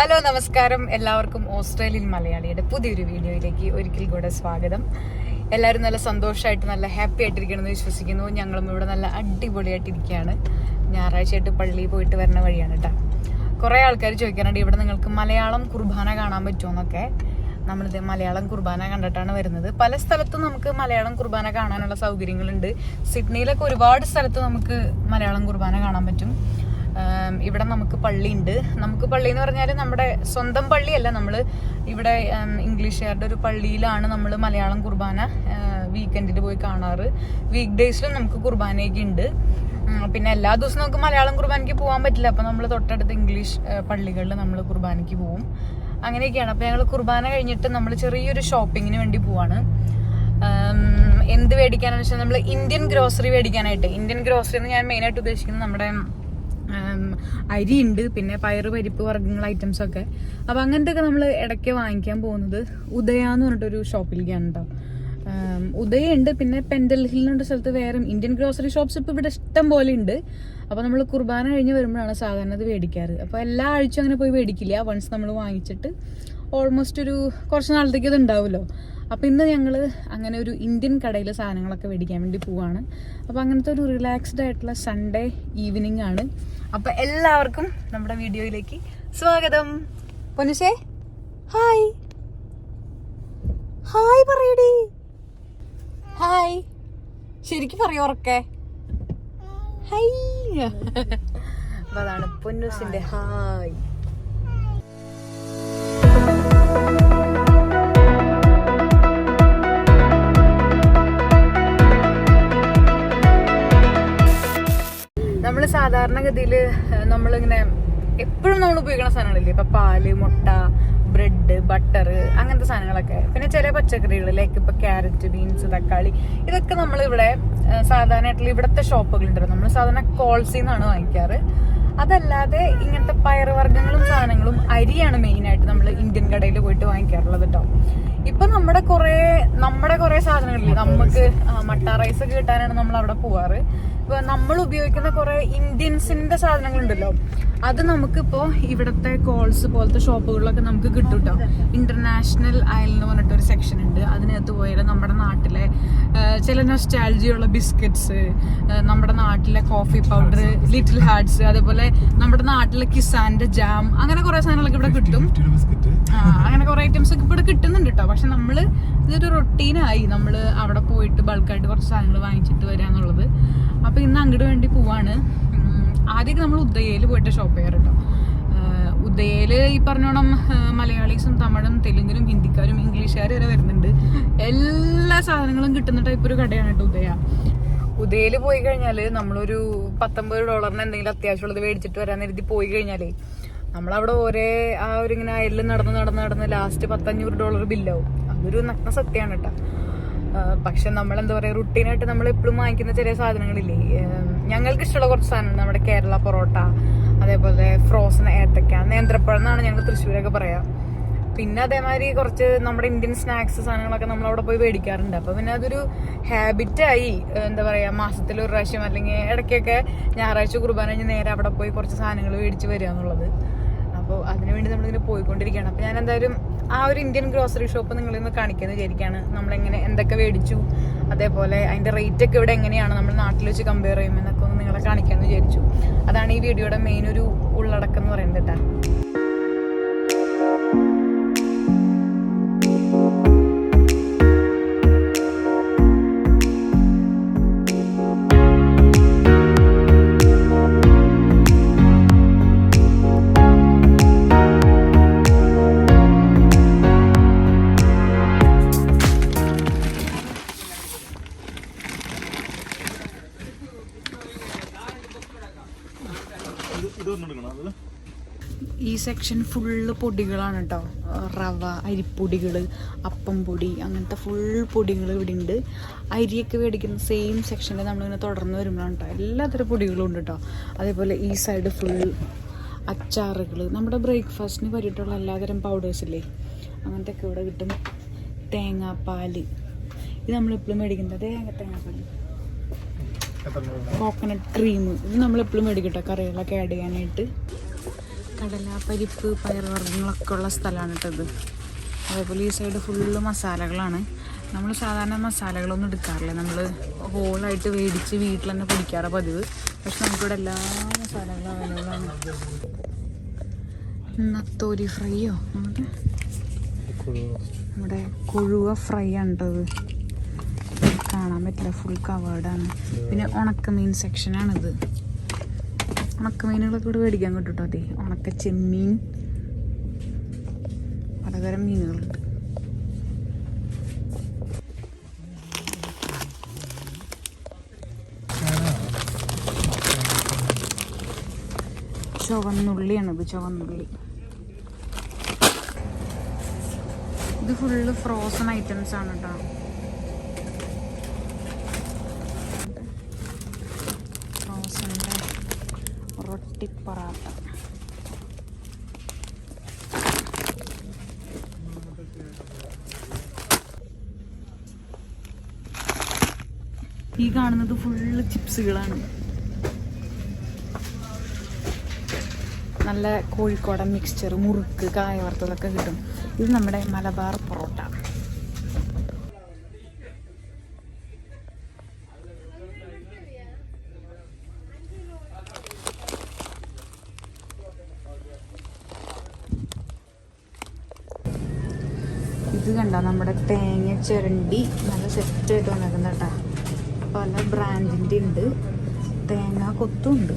Hello നമസ്കാരം. എല്ലാവർക്കും Australian മലയാളിയുടെ പുതിയൊരു വീഡിയോയിലേക്ക് ഒരിക്കൽ കൂടെ സ്വാഗതം. എല്ലാവരും നല്ല സന്തോഷമായിട്ട് നല്ല ഹാപ്പി ആയിട്ടിരിക്കണമെന്ന് വിശ്വസിക്കുന്നു. ഞങ്ങളും ഇവിടെ നല്ല അടിപൊളിയായിട്ടിരിക്കുകയാണ്. ഞായറാഴ്ചയായിട്ട് പള്ളിയിൽ പോയിട്ട് വരുന്ന വഴിയാണ് കേട്ടോ കുറേ ആൾക്കാർ ചോദിക്കാറുണ്ട് ഇവിടെ നിങ്ങൾക്ക് മലയാളം കുർബാന കാണാൻ പറ്റുമോ? എന്നൊക്കെ. നമ്മളിത് മലയാളം കുർബാന കണ്ടിട്ടാണ് വരുന്നത്. പല സ്ഥലത്തും നമുക്ക് മലയാളം കുർബാന കാണാനുള്ള സൗകര്യങ്ങളുണ്ട്. സിഡ്നിയിലൊക്കെ ഒരുപാട് സ്ഥലത്ത് നമുക്ക് മലയാളം കുർബാന കാണാൻ പറ്റും. ഇവിടെ നമുക്ക് പള്ളിയുണ്ട്. നമുക്ക് പള്ളി എന്ന് പറഞ്ഞാൽ നമ്മുടെ സ്വന്തം പള്ളിയല്ല. നമ്മൾ ഇവിടെ ഇംഗ്ലീഷുകാരുടെ ഒരു പള്ളിയിലാണ് നമ്മൾ മലയാളം കുർബാന വീക്കെൻഡിൽ പോയി കാണാറ്. വീക്ക് ഡേയ്സിലും നമുക്ക് കുർബാനയൊക്കെ ഉണ്ട്. പിന്നെ എല്ലാ ദിവസവും നമുക്ക് മലയാളം കുർബാനയ്ക്ക് പോകാൻ പറ്റില്ല. അപ്പം നമ്മൾ തൊട്ടടുത്ത് ഇംഗ്ലീഷ് പള്ളികളിൽ നമ്മൾ കുർബാനയ്ക്ക് പോവും. അങ്ങനെയൊക്കെയാണ്. അപ്പം ഞങ്ങൾ കുർബാന കഴിഞ്ഞിട്ട് നമ്മൾ ചെറിയൊരു ഷോപ്പിങ്ങിന് വേണ്ടി പോവാണ്. എന്ത് മേടിക്കാനെന്ന് വെച്ചാൽ നമ്മൾ ഇന്ത്യൻ ഗ്രോസറി മേടിക്കാനായിട്ട്. ഇന്ത്യൻ ഗ്രോസറി എന്ന് ഞാൻ മെയിനായിട്ട് ഉദ്ദേശിക്കുന്നത് നമ്മുടെ അരിയുണ്ട് പിന്നെ പയറ് പരിപ്പ് വർഗങ്ങൾ ഐറ്റംസ് ഒക്കെ. അപ്പോൾ അങ്ങനത്തെ ഒക്കെ നമ്മൾ ഇടയ്ക്ക് വാങ്ങിക്കാൻ പോകുന്നത് ഉദയ എന്ന് പറഞ്ഞിട്ടൊരു ഷോപ്പിലേക്കാണ് കേട്ടോ ഉദയ ഉദയുണ്ട് പിന്നെ പെൻഡൽ ഹിൽ ഹില്ലിനുണ്ട് സ്ഥലത്ത് വേറെ ഇന്ത്യൻ ഗ്രോസറി ഷോപ്സ് ഇപ്പോൾ ഇവിടെ ഇഷ്ടം പോലെ ഉണ്ട്. അപ്പോൾ നമ്മൾ കുർബാന കഴിഞ്ഞ് വരുമ്പോഴാണ് സാധാരണ അത് മേടിക്കാറ്. അപ്പോൾ എല്ലാ ആഴ്ചയും അങ്ങനെ പോയി മേടിക്കില്ല. വൺസ് നമ്മൾ വാങ്ങിച്ചിട്ട് ഓൾമോസ്റ്റ് ഒരു കുറച്ച് നാളത്തേക്ക് ഇത് ഉണ്ടാവുമല്ലോ അപ്പോൾ ഇന്ന് ഞങ്ങൾ അങ്ങനെ ഒരു ഇന്ത്യൻ കടയിലെ സാധനങ്ങളൊക്കെ മേടിക്കാൻ വേണ്ടി പോവാണ്. അപ്പോൾ അങ്ങനത്തെ ഒരു റിലാക്സ്ഡ് ആയിട്ടുള്ള സൺഡേ ഈവനിങ് ആണ്. അപ്പോൾ എല്ലാവർക്കും നമ്മുടെ വീഡിയോയിലേക്ക് സ്വാഗതം. പൊന്നുസേ ഹായ്. ഹായ് പറയടി. ഹായ്. ശരിക്ക് പറയൂ ഉറക്കെ. ഹായ് അപ്പൊ അതാണ് പൊന്നുസിന്റെ ഹായ്. സാധാരണഗതിയിൽ നമ്മളിങ്ങനെ എപ്പോഴും നമ്മൾ ഉപയോഗിക്കുന്ന സാധനങ്ങളില്ലേ? ഇപ്പൊ പാൽ മുട്ട ബ്രെഡ് ബട്ടർ അങ്ങനത്തെ സാധനങ്ങളൊക്കെ. പിന്നെ ചില പച്ചക്കറികൾ ലൈക്ക് ഇപ്പൊ ക്യാരറ്റ് ബീൻസ് തക്കാളി ഇതൊക്കെ നമ്മളിവിടെ സാധാരണയായിട്ടുള്ള ഇവിടുത്തെ ഷോപ്പുകളുണ്ടല്ലോ. നമ്മൾ സാധാരണ കോൾസിൽ നിന്നാണ് വാങ്ങിക്കാറ്. അതല്ലാതെ ഇങ്ങനത്തെ പയറുവർഗങ്ങളും സാധനങ്ങളും അരിയാണ് മെയിനായിട്ട് നമ്മൾ ഇന്ത്യൻ കടയിൽ പോയിട്ട് വാങ്ങിക്കാറുള്ളത് കേട്ടോ ഇപ്പൊ നമ്മുടെ കുറെ നമ്മുടെ കുറെ സാധനങ്ങളില്ലേ നമുക്ക് മട്ട റൈസ് ഒക്കെ കിട്ടാനാണ് നമ്മൾ അവിടെ പോവാറ്. ഇപ്പൊ നമ്മൾ ഉപയോഗിക്കുന്ന കുറെ ഇന്ത്യൻസിന്റെ സാധനങ്ങളുണ്ടല്ലോ അത് നമുക്കിപ്പോ ഇവിടത്തെ കോൾസ് പോലത്തെ ഷോപ്പുകളിലൊക്കെ നമുക്ക് കിട്ടും കേട്ടോ ഇന്റർനാഷണൽ അയൽ എന്ന് പറഞ്ഞിട്ട് ഒരു സെക്ഷൻ ഉണ്ട്. അതിനകത്ത് പോയാൽ നമ്മുടെ നാട്ടിലെ ചില നൊസ്റ്റാൾജിയുള്ള ബിസ്ക്കറ്റ്സ് നമ്മുടെ നാട്ടിലെ കോഫി പൗഡർ ലിറ്റിൽ ഹാർട്സ് അതേപോലെ നമ്മുടെ നാട്ടിലെ കിസാന്റെ ജാം അങ്ങനെ കുറെ സാധനങ്ങളൊക്കെ ഇവിടെ കിട്ടും. അങ്ങനെ കുറെ ഐറ്റംസ് ഒക്കെ ഇവിടെ കിട്ടുന്നുണ്ട് കേട്ടോ പക്ഷെ നമ്മൾ ഇതൊരു റൊട്ടീനായി. നമ്മൾ അവിടെ പോയിട്ട് ബൾക്കായിട്ട് കുറച്ച് സാധനങ്ങൾ വാങ്ങിച്ചിട്ട് വരാന്നുള്ളത് അപ്പൊ ഇന്ന് അങ്ങോട്ട് വേണ്ടി പോവാണ്. ആദ്യമൊക്കെ നമ്മൾ ഉദയയിൽ പോയിട്ട് ഷോപ്പ് ചെയ്യാറ് കേട്ടോ ഉദയയിൽ ഈ പറഞ്ഞോണം മലയാളീസും തമിഴും തെലുങ്കിലും ഹിന്ദിക്കാരും ഇംഗ്ലീഷുകാരും വരെ വരുന്നുണ്ട്. എല്ലാ സാധനങ്ങളും കിട്ടുന്ന ടൈപ്പ് ഒരു കടയാണ് കേട്ടോ ഉദയ. ഉദയയിൽ പോയി കഴിഞ്ഞാൽ നമ്മളൊരു പത്തൊമ്പത് ഡോളറിന് എന്തെങ്കിലും അത്യാവശ്യമുള്ളത് മേടിച്ചിട്ട് വരാൻ കരുതി പോയി കഴിഞ്ഞാലേ നമ്മളവിടെ ഒരേ ആ ഒരു ഇങ്ങനെ അയലിൽ നടന്ന് നടന്ന് നടന്ന് ലാസ്റ്റ് പത്തഞ്ഞൂറ് ഡോളർ ബില്ലാവും. അതൊരു നഗ്ന സത്യമാണ് കേട്ടോ. പക്ഷെ നമ്മൾ എന്താ പറയാ റുട്ടീനായിട്ട് നമ്മൾ എപ്പോഴും വാങ്ങിക്കുന്ന ചെറിയ സാധനങ്ങളില്ലേ ഞങ്ങൾക്ക് ഇഷ്ടമുള്ള കുറച്ച് സാധനങ്ങൾ നമ്മുടെ കേരള പൊറോട്ട അതേപോലെ ഫ്രോസൺ ഏത്തക്ക നേന്ത്രപ്പഴം എന്നാണ് ഞങ്ങൾ തൃശ്ശൂരൊക്കെ പറയാ. പിന്നെ അതേമാതിരി കുറച്ച് നമ്മുടെ ഇന്ത്യൻ സ്നാക്സ് സാധനങ്ങളൊക്കെ നമ്മൾ അവിടെ പോയി മേടിക്കാറുണ്ട്. അപ്പൊ പിന്നെ അതൊരു ഹാബിറ്റായി എന്താ പറയാ മാസത്തിൽ ഒരു പ്രാവശ്യം അല്ലെങ്കിൽ ഇടയ്ക്കൊക്കെ ഞായറാഴ്ച കുർബാന കഴിഞ്ഞ് നേരെ അവിടെ പോയി കുറച്ച് സാധനങ്ങൾ മേടിച്ച് വരിക എന്നുള്ളത്. അപ്പോൾ അതിനുവേണ്ടി നമ്മളിങ്ങനെ പോയിക്കൊണ്ടിരിക്കുകയാണ്. അപ്പോൾ ഞാൻ എന്തായാലും ആ ഒരു ഇന്ത്യൻ ഗ്രോസറി ഷോപ്പ് നിങ്ങളിന്ന് കാണിക്കുന്നത് വിചാരിക്കുകയാണ് നമ്മളെങ്ങനെ എന്തൊക്കെ മേടിച്ചു അതേപോലെ അതിന്റെ റേറ്റ് ഒക്കെ ഇവിടെ എങ്ങനെയാണ് നമ്മൾ നാട്ടിൽ വെച്ച് കമ്പയർ ചെയ്യുമെന്നൊക്കെ ഒന്ന് നിങ്ങളെ കാണിക്കാമെന്ന് വിചാരിച്ചു. അതാണ് ഈ വീഡിയോയുടെ മെയിൻ ഒരു ഉള്ളടക്കം എന്ന് പറയുന്നത് കേട്ടോ. സെക്ഷൻ ഫുള്ള് പൊടികളാണ് കേട്ടോ റവ അരിപ്പൊടികൾ അപ്പം പൊടി അങ്ങനത്തെ ഫുൾ പൊടികൾ ഇവിടെ ഉണ്ട് അരിയൊക്കെ മേടിക്കുന്ന സെയിം സെക്ഷനിൽ നമ്മളിങ്ങനെ തുടർന്ന് വരുമ്പോഴാണ് കേട്ടോ എല്ലാത്തരം പൊടികളും ഉണ്ട് കേട്ടോ അതേപോലെ ഈ സൈഡ് ഫുൾ അച്ചാറുകൾ. നമ്മുടെ ബ്രേക്ക്ഫാസ്റ്റിന് പറ്റിയിട്ടുള്ള എല്ലാതരം പൗഡേഴ്സില്ലേ അങ്ങനത്തെ ഒക്കെ ഇവിടെ കിട്ടും. തേങ്ങാപ്പാൽ ഇത് നമ്മളെപ്പോഴും മേടിക്കുന്നത് തേങ്ങ തേങ്ങാപ്പാൽ കോക്കനട്ട് ക്രീം ഇത് നമ്മളെപ്പോഴും മേടിക്കട്ടോ കറികളൊക്കെ ആഡ് ചെയ്യാനായിട്ട്. കടല പരിപ്പ് പയറുവർഗങ്ങളൊക്കെ ഉള്ള സ്ഥലമാണ് കേട്ടത് അതേപോലെ ഈ സൈഡ് ഫുള്ള് മസാലകളാണ്. നമ്മൾ സാധാരണ മസാലകളൊന്നും എടുക്കാറില്ല. നമ്മൾ ഹോളായിട്ട് മേടിച്ച് വീട്ടിൽ തന്നെ പൊടിക്കാറ് പതിവ്. പക്ഷെ നമുക്കിവിടെ എല്ലാ മസാലകളും അവൈലബിൾ ആണ്. നത്തോരി ഫ്രൈയോ? നമ്മുടെ നമ്മുടെ കൊഴുവ ഫ്രൈ ആണ് കേട്ടത് കാണാൻ പറ്റില്ല. ഫുൾ കവേർഡാണ് പിന്നെ ഉണക്കമീൻ സെക്ഷനാണിത് ഉണക്കമീനുകളൊക്കെ ഇവിടെ മേടിക്കാൻ കിട്ടും കേട്ടോ അതെ ഉണക്ക ചെമ്മീൻ. പലതരം മീനുകളുണ്ട്. ചുവന്നുള്ളിയാണിത് ചുവന്നുള്ളി. ഇത് ഫുള്ള് ഫ്രോസൺ ഐറ്റംസ് ആണ് കേട്ടോ റൊട്ടി പൊറാട്ട ഈ കാണുന്നത് ഫുള്ള് ചിപ്സുകളാണ്. നല്ല കോഴിക്കോടൻ മിക്സ്ചർ മുറുക്ക് കായ വറുത്തതൊക്കെ കിട്ടും. ഇത് നമ്മുടെ മലബാർ പൊറോട്ട. ചിരണ്ടി നല്ല സെറ്റായിട്ട് വന്നേക്കുന്ന കേട്ടാ പല ബ്രാൻഡിന്റെ ഉണ്ട് തേങ്ങ കൊത്തും ഉണ്ട്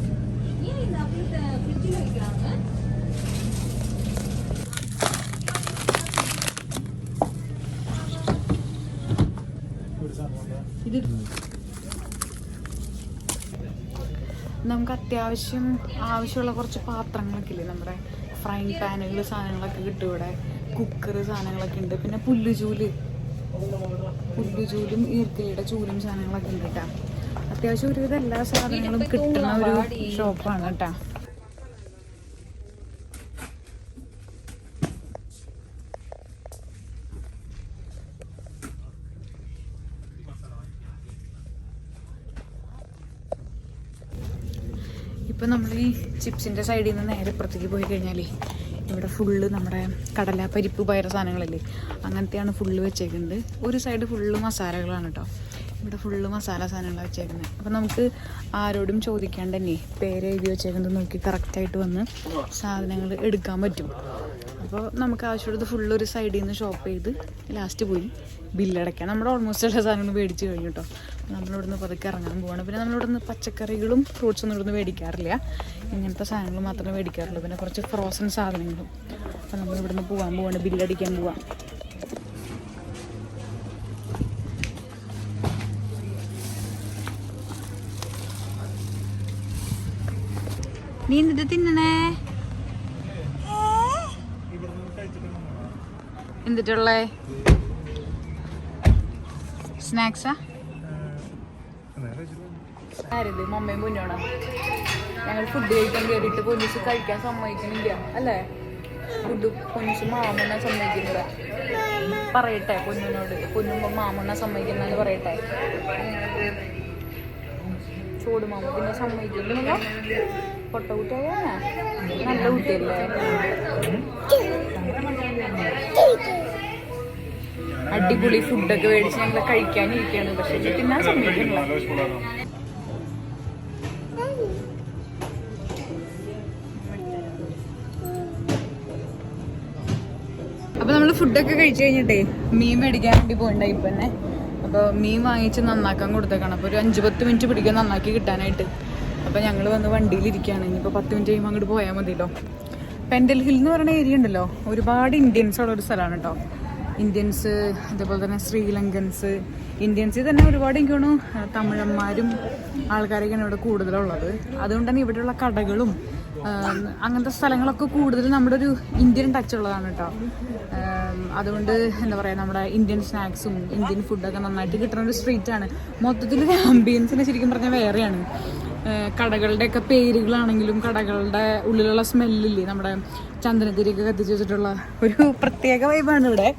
നമുക്ക് അത്യാവശ്യം ആവശ്യമുള്ള കുറച്ച് പാത്രങ്ങളൊക്കെ ഇല്ലേ നമ്മുടെ ഫ്രൈങ് പാനുകൾ സാധനങ്ങളൊക്കെ കിട്ടും ഇവിടെ. കുക്കർ സാധനങ്ങളൊക്കെ ഉണ്ട് പിന്നെ പുല്ലുചൂൽ പുല്ലുചൂലും ഈർക്കിലിയുടെ ചൂലും സാധനങ്ങളൊക്കെ ഉണ്ട് കേട്ടോ. അത്യാവശ്യം ഒരുവിധം എല്ലാ സാധനങ്ങളും കിട്ടുന്ന ഒരു ഷോപ്പാണ് കേട്ടോ. ഇപ്പൊ നമ്മൾ ഈ ചിപ്സിന്റെ സൈഡിൽ നിന്ന് നേരെ ഇപ്പുറത്തേക്ക് പോയി കഴിഞ്ഞാലേ ഇവിടെ ഫുള്ള് നമ്മുടെ കടല പരിപ്പ് പയർ സാധനങ്ങളില്ലേ അങ്ങനത്തെയാണ് ഫുള്ള് വെച്ചേക്കുന്നത്. ഒരു സൈഡ് ഫുള്ള് മസാലകളാണ് കേട്ടോ ഇവിടെ ഫുള്ള് മസാല സാധനങ്ങളാണ് വെച്ചേക്കുന്നത്. അപ്പം നമുക്ക് ആരോടും ചോദിക്കാണ്ട് തന്നെ പേര് എഴുതി വെച്ചേക്കുന്നത് നോക്കി കറക്റ്റായിട്ട് വന്ന് സാധനങ്ങൾ എടുക്കാൻ പറ്റും. അപ്പോൾ നമുക്ക് ആവശ്യമുള്ളത് ഫുള്ള് ഒരു സൈഡിൽ നിന്ന് ഷോപ്പ് ചെയ്ത് ലാസ്റ്റ് പോയി ബില്ലടയ്ക്കാം നമ്മുടെ ഓൾമോസ്റ്റ് എല്ലാ സാധനങ്ങളും മേടിച്ച് കഴിഞ്ഞു കേട്ടോ നമ്മളിവിടുന്ന് പതുക്കെ ഇറങ്ങാൻ പോവാണ്. പിന്നെ നമ്മളിവിടുന്ന് പച്ചക്കറികളും ഫ്രൂട്ട്സൊന്നും ഇവിടുന്ന് മേടിക്കാറില്ല. ഇങ്ങനത്തെ സാധനങ്ങൾ മാത്രമേ മേടിക്കാറുള്ളൂ. പിന്നെ കുറച്ച് ഫ്രോസൺ സാധനങ്ങളും. അപ്പം നമ്മൾ ഇവിടുന്ന് പോകാൻ പോവാണ്. ബില്ലടിക്കാൻ പോവാം. നീ എന്നിട്ട് തിന്നണേ? എന്തിട്ടുള്ളേ? സ്നാക്സാ? ആരത്? മമ്മയും പൊന്നോണോ ഞങ്ങൾ ഫുഡ് കഴിക്കാൻ കയറിയിട്ട് പൊന്നിച്ച് കഴിക്കാൻ സമ്മതിക്കണില്ല അല്ലേ? ഫുഡ് പൊന്നിച്ച് മാമണ്ണ സമ്മതിക്കുന്നില്ല. പറയട്ടെ പൊന്നിനോട് പൊന്നുമ്പോ മാമണ്ണ സമ്മതിക്കുന്നെന്ന് പറയട്ടെ. ചൂട് മാമ പിന്നെ സമ്മതിക്കുന്നില്ല പൊട്ട കുട്ടിയായ നല്ല കുട്ടിയല്ലേ? അടിപൊളി ഫുഡൊക്കെ മേടിച്ച് ഞങ്ങൾ കഴിക്കാനിരിക്കുകയാണ് പക്ഷെ പിന്നെ സമ്മതിക്കുന്നില്ല. ഫുഡൊക്കെ കഴിച്ചു കഴിഞ്ഞിട്ടേ മീൻ മേടിക്കാൻ വേണ്ടി പോയിണ്ടായി ഇപ്പൊ തന്നെ. അപ്പൊ മീൻ വാങ്ങിച്ച് നന്നാക്കാൻ കൊടുത്തേക്കാണ്. അപ്പോൾ ഒരു അഞ്ച് പത്ത് മിനിറ്റ് പിടിക്കാൻ നന്നാക്കി കിട്ടാനായിട്ട്. അപ്പോൾ ഞങ്ങൾ വന്ന് വണ്ടിയിൽ ഇരിക്കുകയാണ് ഇനിയിപ്പോ പത്ത് മിനിറ്റ് കഴിയുമ്പോൾ അങ്ങോട്ട് പോയാൽ മതിയല്ലോ പെൻഡൽ ഹിൽ എന്ന് പറയുന്ന ഏരിയ ഉണ്ടല്ലോ. ഒരുപാട് ഇന്ത്യൻസ് ഉള്ള ഒരു സ്ഥലമാണ് കേട്ടോ ഇന്ത്യൻസ് അതേപോലെ തന്നെ ശ്രീലങ്കൻസ് ഇന്ത്യൻസിൽ തന്നെ ഒരുപാട് എനിക്ക് തോന്നുന്നു തമിഴന്മാരും ആൾക്കാരൊക്കെയാണ് ഇവിടെ കൂടുതലുള്ളത്. അതുകൊണ്ട് തന്നെ ഇവിടെയുള്ള കടകളും അങ്ങനത്തെ സ്ഥലങ്ങളൊക്കെ കൂടുതൽ നമ്മുടെ ഒരു ഇന്ത്യൻ ടച്ച് ഉള്ളതാണ് കേട്ടോ അതുകൊണ്ട് എന്താ പറയുക നമ്മുടെ ഇന്ത്യൻ സ്നാക്സും ഇന്ത്യൻ ഫുഡൊക്കെ നന്നായിട്ട് കിട്ടുന്ന ഒരു സ്ട്രീറ്റ് ആണ്. മൊത്തത്തിൽ ആംബിയൻസിനെ ശരിക്കും പറഞ്ഞാൽ വേറെയാണ്. കടകളുടെയൊക്കെ പേരുകളാണെങ്കിലും കടകളുടെ ഉള്ളിലുള്ള സ്മെല്ലില്ലേ നമ്മുടെ ചന്ദനത്തിരിയൊക്കെ കത്തിച്ച് വെച്ചിട്ടുള്ള ഒരു പ്രത്യേക വൈബാണ് ഇവിടെ.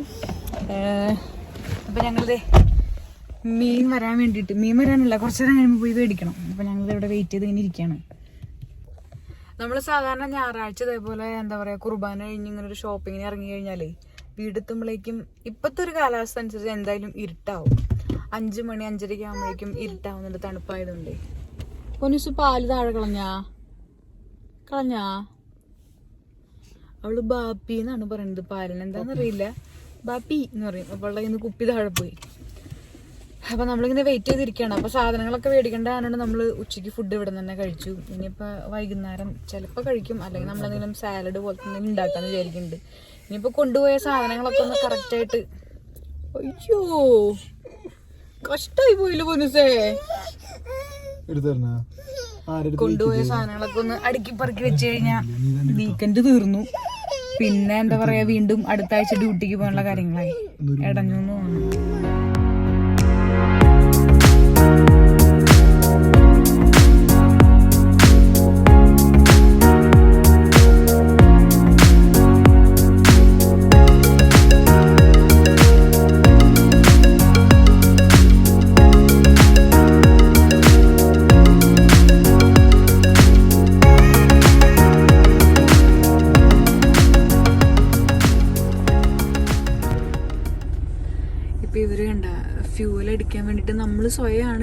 അപ്പൊ ഞങ്ങളിത് മീൻ വരാൻ വേണ്ടിയിട്ട് മീൻ വരാനില്ല കുറച്ച് നേരം കഴിയുമ്പോൾ പോയി മേടിക്കണം. അപ്പം ഞങ്ങളിവിടെ വെയിറ്റ് ചെയ്ത് ഇങ്ങനെ ഇരിക്കുകയാണ് നമ്മൾ സാധാരണ ഞായറാഴ്ച ഇതേപോലെ എന്താ പറയുക കുർബാന കഴിഞ്ഞ് ഇങ്ങനെ ഒരു ഷോപ്പിങ്ങിന് ഇറങ്ങി കഴിഞ്ഞാലേ വീടെത്തുമ്പോഴേക്കും ഇപ്പോഴത്തെ ഒരു കാലാവസ്ഥ അനുസരിച്ച് എന്തായാലും ഇരുട്ടാവും. അഞ്ച് മണി അഞ്ചരയ്ക്ക് ആകുമ്പോഴേക്കും ഇരുട്ടാവുന്നുണ്ട് തണുപ്പായതുകൊണ്ട്. പൊന്നുസ് പാൽ താഴെ കളഞ്ഞാ? കളഞ്ഞാ? അവൾ ബാപ്പി എന്നാണ് പറയുന്നത്. പാലിന് എന്താണെന്നറിയില്ല ബാപ്പി എന്ന് പറയും. അപ്പോൾ അവളുടെ കയ്യിൽ നിന്ന് കുപ്പി താഴെ പോയി. അപ്പൊ നമ്മളിങ്ങനെ വെയിറ്റ് ചെയ്തിരിക്കുകയാണ്. അപ്പോൾ സാധനങ്ങളൊക്കെ മേടിക്കേണ്ടതാണ് നമ്മൾ ഉച്ചയ്ക്ക് ഫുഡ് ഇവിടെ തന്നെ കഴിച്ചു. ഇനിയിപ്പോൾ വൈകുന്നേരം ചിലപ്പോൾ കഴിക്കും. അല്ലെങ്കിൽ നമ്മളെന്തെങ്കിലും സാലഡ് പോലത്തെ എന്തെങ്കിലും ഉണ്ടാക്കാന്ന് വിചാരിക്കുന്നുണ്ട്. ഇനിയിപ്പോൾ കൊണ്ടുപോയ സാധനങ്ങളൊക്കെ ഒന്ന് കറക്റ്റായിട്ട് അയ്യോ കഷ്ടമായി പോയില്ല പൊനുസേ ആരെടുത്ത് കൊണ്ടുപോയ സാധനങ്ങളൊക്കെ ഒന്ന് അടുക്കി പറക്കി വെച്ച് കഴിഞ്ഞാൽ വീക്കെൻഡ് തീർന്നു. പിന്നെ എന്താ പറയാ വീണ്ടും അടുത്ത ആഴ്ച ഡ്യൂട്ടിക്ക് പോകാനുള്ള കാര്യങ്ങളായി. ഇടഞ്ഞു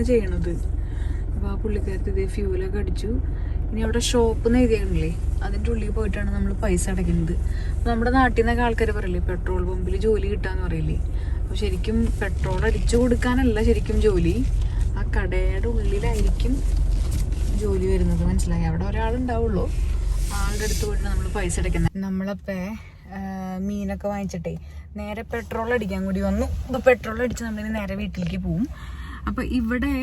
സ്വയമാണ് ചെയ്യണത്. അപ്പം ആ പുള്ളിക്കാരത്ത് ഇതേ ഫ്യൂലൊക്കെ അടിച്ചു. ഇനി അവിടെ ഷോപ്പ് എന്ന് എഴുതിയാണല്ലേ അതിന്റെ ഉള്ളിൽ പോയിട്ടാണ് നമ്മൾ പൈസ അടയ്ക്കുന്നത് അപ്പോൾ നമ്മുടെ നാട്ടിൽ നിന്നൊക്കെ ആൾക്കാർ പറയില്ലേ പെട്രോൾ പമ്പിൽ ജോലി കിട്ടാന്ന് പറയില്ലേ. അപ്പോൾ ശരിക്കും പെട്രോൾ അടിച്ചു കൊടുക്കാനല്ല ശരിക്കും ജോലി. ആ കടയുടെ ഉള്ളിലായിരിക്കും ജോലി വരുന്നത് മനസ്സിലായി? അവിടെ ഒരാളുണ്ടാവുള്ളൂ. ആളുടെ അടുത്ത് പോയിട്ട് നമ്മൾ പൈസ അടയ്ക്കുന്നത്. നമ്മളപ്പേ മീനൊക്കെ വാങ്ങിച്ചിട്ടേ നേരെ പെട്രോൾ അടിക്കാൻ കൂടി വന്നു. ഇപ്പോൾ പെട്രോൾ അടിച്ച് നമ്മളിനി നേരെ വീട്ടിലേക്ക് പോവും. അപ്പൊ ഇവിടെ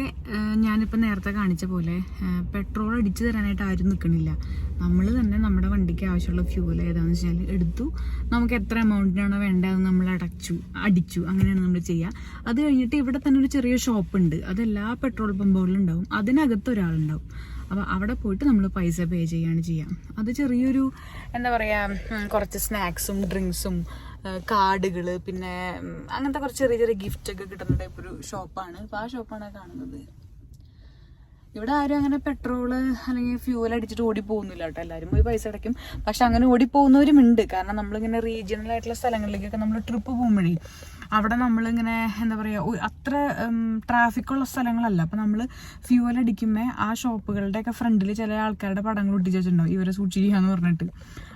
ഞാനിപ്പോ നേരത്തെ കാണിച്ച പോലെ പെട്രോൾ അടിച്ചു തരാനായിട്ട് ആരും നിൽക്കണില്ല നമ്മൾ തന്നെ നമ്മുടെ വണ്ടിക്ക് ആവശ്യമുള്ള ഫ്യൂൽ ഏതാണെന്ന് വെച്ചാൽ എടുത്തു. നമുക്ക് എത്ര എമൗണ്ടിനാണോ വേണ്ടതെന്ന് നമ്മൾ അടച്ചു അടിച്ചു. അങ്ങനെയാണ് നമ്മൾ ചെയ്യുക അത് കഴിഞ്ഞിട്ട് ഇവിടെ തന്നെ ഒരു ചെറിയ ഷോപ്പ് ഉണ്ട്. അതെല്ലാ പെട്രോൾ പമ്പുകളിലും ഉണ്ടാവും. അതിനകത്ത് ഒരാളുണ്ടാവും. അപ്പോൾ അവിടെ പോയിട്ട് നമ്മൾ പൈസ പേ ചെയ്യാണ് ചെയ്യാം. അത് ചെറിയൊരു എന്താ പറയുക കുറച്ച് സ്നാക്സും ഡ്രിങ്ക്സും കാർഡുകൾ പിന്നെ അങ്ങനത്തെ കുറച്ച് ചെറിയ ചെറിയ ഗിഫ്റ്റ് ഒക്കെ കിട്ടുന്ന ടൈപ്പ് ഒരു ഷോപ്പാണ് അപ്പോൾ ആ ഷോപ്പാണ് കാണുന്നത്. ഇവിടെ ആരും അങ്ങനെ പെട്രോൾ അല്ലെങ്കിൽ ഫ്യൂവൽ അടിച്ചിട്ട് ഓടി പോകുന്നില്ല കേട്ടോ. എല്ലാവരും പോയി പൈസ അടയ്ക്കും. പക്ഷെ അങ്ങനെ ഓടി പോകുന്നവരുമുണ്ട് കാരണം നമ്മളിങ്ങനെ റീജിയണൽ ആയിട്ടുള്ള സ്ഥലങ്ങളിലേക്കൊക്കെ നമ്മൾ ട്രിപ്പ് പോകുമ്പോഴേ അവിടെ നമ്മളിങ്ങനെ എന്താ പറയുക അത്ര ട്രാഫിക് ഉള്ള സ്ഥലങ്ങളല്ല. അപ്പം നമ്മൾ ഫ്യൂവൽ അടിക്കുമ്പോൾ ആ ഷോപ്പുകളുടെയൊക്കെ ഫ്രണ്ടിൽ ചില ആൾക്കാരുടെ പടങ്ങൾ ഒട്ടിച്ച് വെച്ചിട്ടുണ്ടാവും. ഇവരെ സൂക്ഷിക്കുക എന്ന് പറഞ്ഞിട്ട്.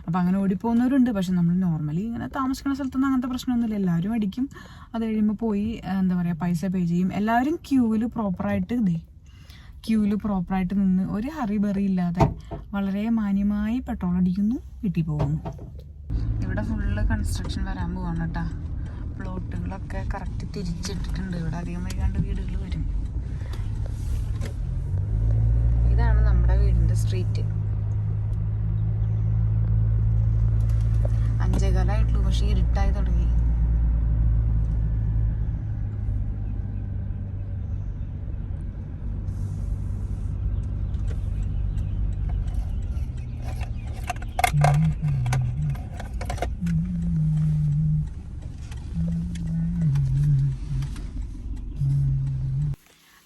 അപ്പം അങ്ങനെ ഓടിപ്പോകുന്നവരുണ്ട്. പക്ഷെ നമ്മൾ നോർമലി ഇങ്ങനെ താമസിക്കുന്ന സ്ഥലത്തൊന്നും അങ്ങനത്തെ പ്രശ്നമൊന്നുമില്ല. എല്ലാവരും അടിക്കും. അത് കഴിയുമ്പോൾ പോയി എന്താ പറയുക പൈസ പേ ചെയ്യും. എല്ലാവരും ക്യൂവിൽ പ്രോപ്പറായിട്ട് ഇതേ ക്യൂവിൽ പ്രോപ്പറായിട്ട് നിന്ന് ഒരു ഹറി ബറി ഇല്ലാതെ വളരെ മാന്യമായി പെട്രോൾ അടിക്കുന്നു വീട്ടിൽ പോകുന്നു. ഇവിടെ ഫുള്ള് കൺസ്ട്രക്ഷൻ വരാൻ പോവാണ് കേട്ടാ പ്ലോട്ടുകളൊക്കെ കറക്റ്റ് തിരിച്ചിട്ടിട്ടുണ്ട്. ഇവിടെ അധികം വൈകാണ്ട് വീടുകൾ വരും. ഇതാണ് നമ്മുടെ വീടിന്റെ സ്ട്രീറ്റ് അഞ്ചേകാലായിട്ടുള്ളൂ പക്ഷെ ഇരുട്ടായി തുടങ്ങി.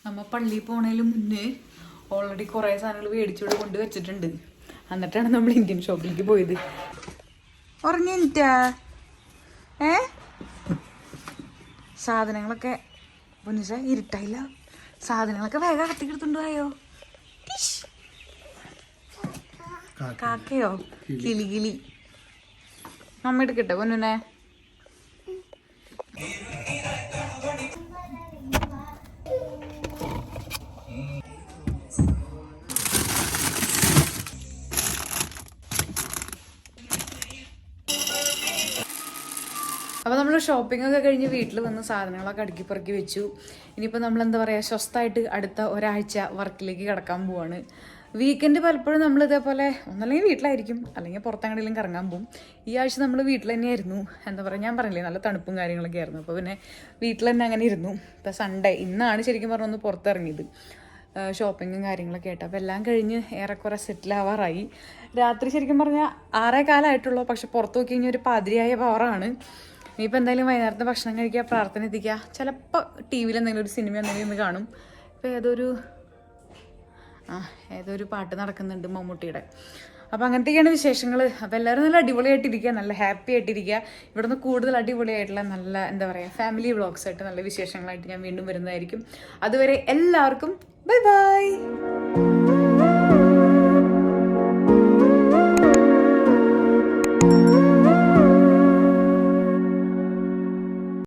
നമ്മ പള്ളിയിൽ പോണതിന് മുന്നേ ഓൾറെഡി കുറേ സാധനങ്ങൾ മേടിച്ചോട് കൊണ്ട് വെച്ചിട്ടുണ്ട്. എന്നിട്ടാണ് നമ്മൾ ഇന്ത്യൻ ഷോപ്പിലേക്ക് പോയത്. ഉറങ്ങിട്ടാ ഏ? സാധനങ്ങളൊക്കെ പൊന്നിച്ച ഇരുട്ടായില്ല. സാധനങ്ങളൊക്കെ വേഗം കത്തിക്കെടുത്തുണ്ട് പോയോ? കാക്കയോ? കിളി. കിളി അമ്മ എടുക്കട്ടെ പൊന്നുനെ? ഷോപ്പിംഗ് ഒക്കെ കഴിഞ്ഞ് വീട്ടിൽ വന്ന് സാധനങ്ങളൊക്കെ അടുക്കി പെറുക്കി വെച്ചു. ഇനിയിപ്പോൾ നമ്മൾ എന്താ പറയുക സ്വസ്ഥമായിട്ട് അടുത്ത ഒരാഴ്ച വർക്കിലേക്ക് കിടക്കാൻ പോവാണ്. വീക്കെൻഡ് പലപ്പോഴും നമ്മൾ ഇതേപോലെ ഒന്നല്ലെങ്കിൽ വീട്ടിലായിരിക്കും അല്ലെങ്കിൽ പുറത്തെങ്ങടെങ്കിലും കറങ്ങാൻ പോകും ഈ ആഴ്ച നമ്മൾ വീട്ടിൽ തന്നെയായിരുന്നു. എന്താ പറയുക ഞാൻ പറഞ്ഞില്ലേ നല്ല തണുപ്പും കാര്യങ്ങളൊക്കെ ആയിരുന്നു. അപ്പോൾ പിന്നെ വീട്ടിൽ തന്നെ അങ്ങനെ ഇരുന്നു. ഇപ്പോൾ സൺഡേ ഇന്നാണ് ശരിക്കും പറഞ്ഞാൽ ഒന്ന് പുറത്തിറങ്ങിയത്. ഷോപ്പിങ്ങും കാര്യങ്ങളൊക്കെ ആയിട്ട്. അപ്പോൾ എല്ലാം കഴിഞ്ഞ് ഏറെക്കുറെ സെറ്റിൽ ആവാറായി. രാത്രി ശരിക്കും പറഞ്ഞാൽ ആറേ കാലമായിട്ടുള്ളൂ പക്ഷെ പുറത്തു നോക്കി കഴിഞ്ഞാൽ ഒരു പാതിരിയായ പവറാണ് ഇനിയിപ്പോൾ എന്തായാലും വൈകുന്നേരത്തെ ഭക്ഷണം കഴിക്കുക പ്രാർത്ഥന എത്തിക്കുക. ചിലപ്പോൾ ടി വിയിൽ എന്തെങ്കിലും ഒരു സിനിമ എന്തെങ്കിലും ഒന്ന് കാണും. ഇപ്പോൾ ഏതൊരു ആ ഏതൊരു പാട്ട് നടക്കുന്നുണ്ട് മമ്മൂട്ടിയുടെ. അപ്പോൾ അങ്ങനത്തെയൊക്കെയാണ് വിശേഷങ്ങൾ അപ്പോൾ എല്ലാവരും നല്ല അടിപൊളിയായിട്ടിരിക്കുക നല്ല ഹാപ്പി ആയിട്ടിരിക്കുക. ഇവിടുന്ന് കൂടുതൽ അടിപൊളിയായിട്ടുള്ള നല്ല എന്താ പറയുക ഫാമിലി വ്ളോഗ്സ് ആയിട്ട് നല്ല വിശേഷങ്ങളായിട്ട് ഞാൻ വീണ്ടും വരുന്നതായിരിക്കും. അതുവരെ എല്ലാവർക്കും ബൈ ബൈ